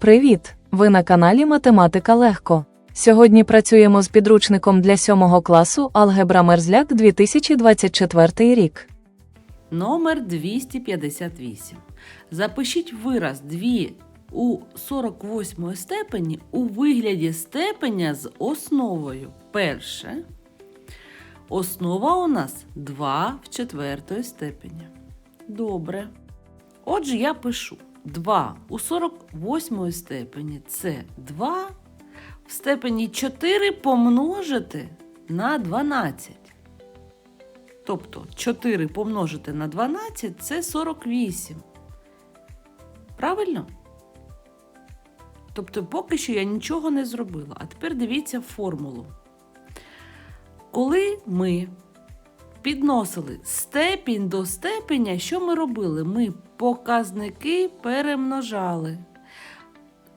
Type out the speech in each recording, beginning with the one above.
Привіт! Ви на каналі Математика Легко. Сьогодні працюємо з підручником для 7 класу Алгебра Мерзляк 2024 рік. Номер 258. Запишіть вираз 2 у 48 степені у вигляді степеня з основою. Перше. Основа у нас 2 в четвертої степені. Добре. Отже, я пишу 2 у 48 степені це 2 в степені 4 помножити на 12. Тобто 4 помножити на 12 це 48. Правильно? Тобто, поки що я нічого не зробила. А тепер дивіться формулу. Коли ми підносили степінь до степеня, що ми робили? Ми показники перемножали.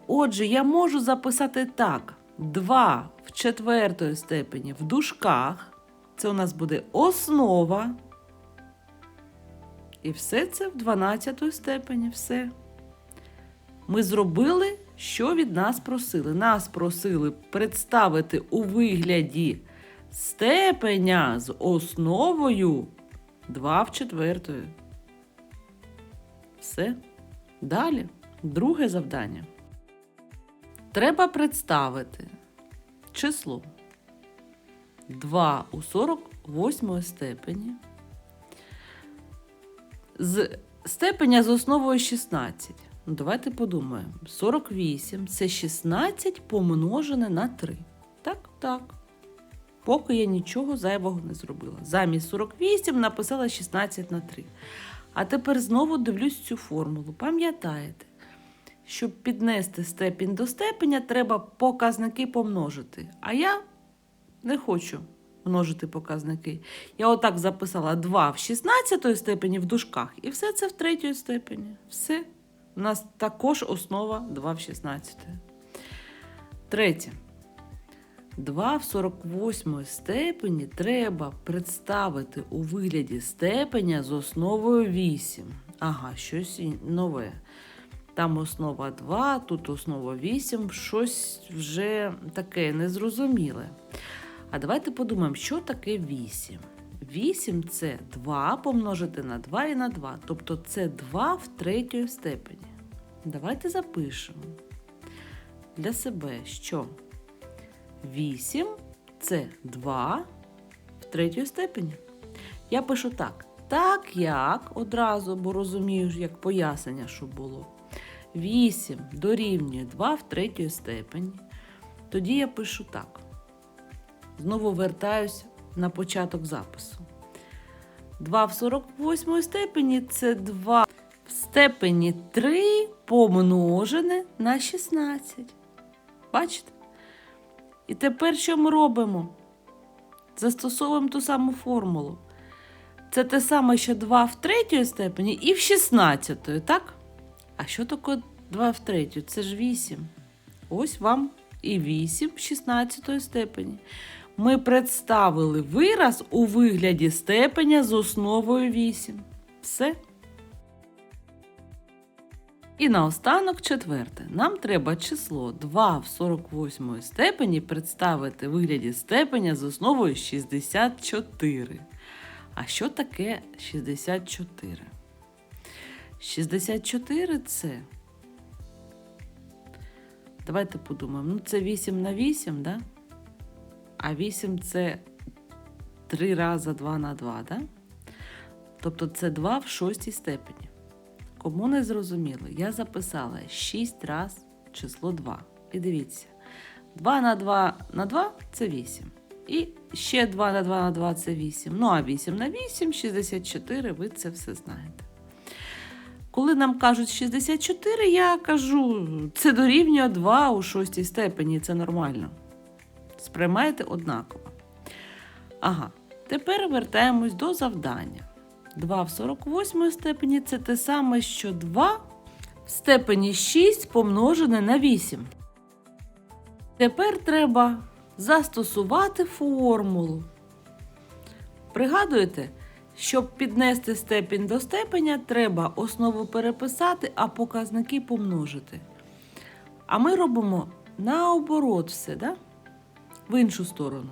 Отже, я можу записати так: 2 в четвертої степені в дужках. Це у нас буде основа. І все це в 12 степені. Все. Ми зробили, що від нас просили. Нас просили представити у вигляді степеня з основою 2 в четвертої. Все. Далі. Друге завдання. Треба представити число 2 у 48 степені. З степеня з основою 16. Ну, давайте подумаємо. 48 це 16 помножене на 3. Так, так. Поки я нічого зайвого не зробила. Замість 48 написала 16 на 3. А тепер знову дивлюсь цю формулу. Пам'ятаєте, щоб піднести степінь до степеня, треба показники помножити. А я не хочу множити показники. Я отак записала 2 в 16 степені в дужках, і все це в третій степені. Все. У нас також основа 2 в 16. Третє. 2 в 48 степені треба представити у вигляді степеня з основою 8. Ага, щось нове. Там основа 2, тут основа 8, щось вже таке незрозуміле. А давайте подумаємо, що таке 8. 8 це 2 помножити на 2 і на 2. Тобто це 2 в третій степені. Давайте запишемо для себе, що 8 це 2 в третій степені. Я пишу так. Так як одразу, бо розумію, як пояснення, що було. 8 дорівнює 2 в третій степені. Тоді я пишу так. Знову вертаюся на початок запису. 2 в 48 степені це 2 в степені 3 помножене на 16. Бачите? І тепер що ми робимо? Застосовуємо ту саму формулу. Це те саме, що 2 в третій степені і в 16, так? А що таке 2 в третю? Це ж 8. Ось вам і 8 в 16 степені. Ми представили вираз у вигляді степеня з основою 8. Все. І наостанок четверте. Нам треба число 2 в 48 степені представити у вигляді степеня з основою 64. А що таке 64? 64 це. Давайте подумаємо. Ну, це 8 на 8, да? А 8 це 3 рази 2 на 2, да? Тобто це 2 в шостій степені. Кому не зрозуміло, я записала 6 раз число 2. І дивіться, 2 на 2 на 2 це 8. І ще 2 на 2 на 2 це 8. Ну а 8 на 8 64, ви це все знаєте. Коли нам кажуть 64, я кажу, це дорівнює 2 у шостій степені, це нормально. Сприймаєте однаково. Ага, тепер вертаємось до завдання. 2 в 48 степені це те саме, що 2 в степені 6 помножене на 8. Тепер треба застосувати формулу. Пригадуєте, щоб піднести степінь до степеня, треба основу переписати, а показники помножити. А ми робимо наоборот все, да? в іншу сторону.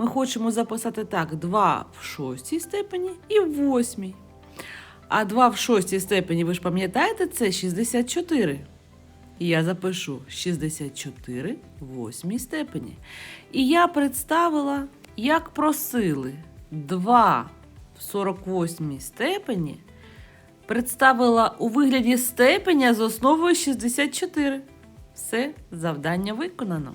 Ми хочемо записати так: 2 в шостій степені і в восьмій. А 2 в шостій степені, ви ж пам'ятаєте, це 64. І Я запишу 64 в восьмій степені. І я представила, як просили 2 в 48 степені, представила у вигляді степеня з основою 64. Все, завдання виконано.